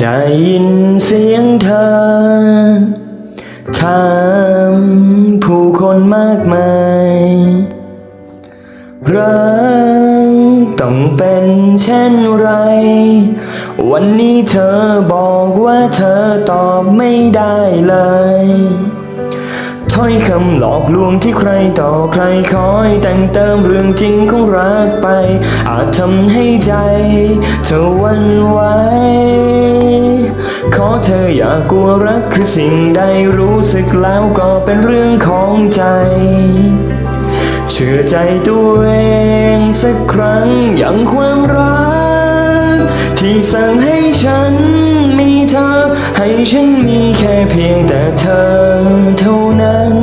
ได้ยินเสียงเธอ ถามผู้คนมากมาย รักต้องเป็นเช่นไร วันนี้เธอบอกว่าเธอตอบไม่ได้เลยถ้อยคำหลอกลวงที่ใครต่อใครคอยแต่งเติมเรื่องจริงของรักไป อาจทำให้ใจเธอวันไหว ขอเธออย่ากลัวรักคือสิ่งใดรู้สึกแล้วก็เป็นเรื่องของใจ เชื่อใจตัวเองสักครั้งอย่างความรัก ที่สั่งให้ฉันมีเธอ ให้ฉันมีแค่เพียงแต่เธอเท่านั้น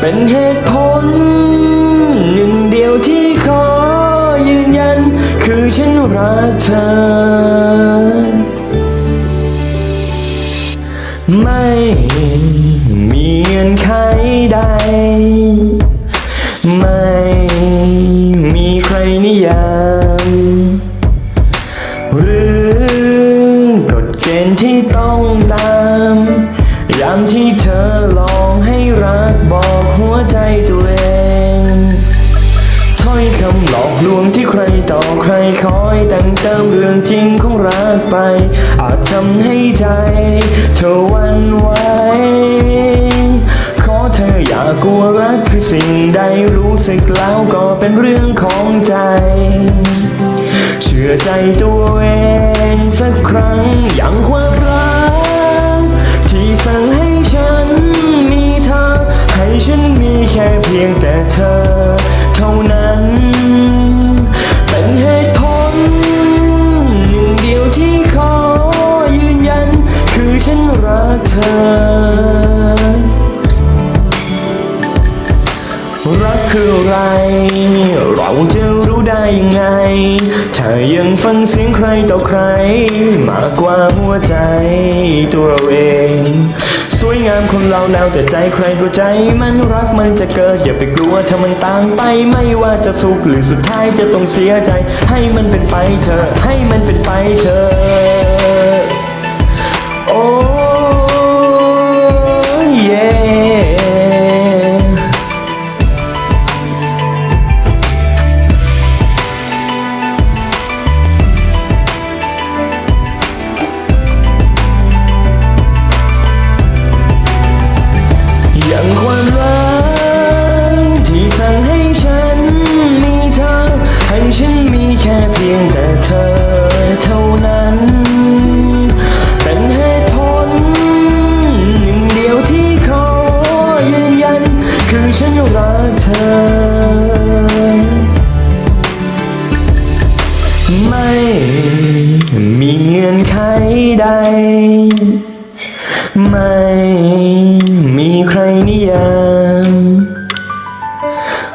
เป็นเหตุผลหนึ่งเดียวที่ขอยืนยัน คือฉันรักเธอ ม่มีเงื่อนไขใด ไม่มีใครนิยาม หรือกฎเกณฑ์ที่ต้องตาม ยามที่เธอลองให้รักบอกหัวใจตัวำหลอกลวงที่ใครต่อใครคอยแต่งเติมเรื่องจริงของรักไป อาจทำให้ใจเธอวันไหวขอเธออย่ากลัวรักคือสิ่งใดรู้สึกแล้วก็เป็นเรื่องของใจ เชื่อใจตัวเองสักครั้งอย่างความรักที่สั่งใรักคืออะไร เราจะรู้ได้ยังไง ถ้ายังฟังเสียงใครต่อใคร มากกว่าหัวใจตัวเราเอง สวยงามคนเราแล้วแต่ใจใครก็ใจ มันรักมันจะเกิด อย่าไปกลัวถ้ามันต่างไป ไม่ว่าจะสุขหรือสุดท้ายจะต้องเสียใจ ให้มันเป็นไปเถอให้มันเป็นไปเถอ ยงแต่เธอเท่านั้น เป็นเหตุผลหนึ่งเดียวที่ขอยืนยัน คือฉันรักเธอ ไม่มีเงื่อนไขใด ไม่มีใครนิยาม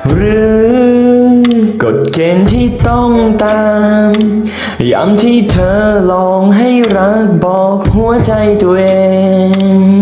หรือ เกณฑ์ที่ต้องตามยามที่เธอลองให้รักบอกหัวใจตัวเอง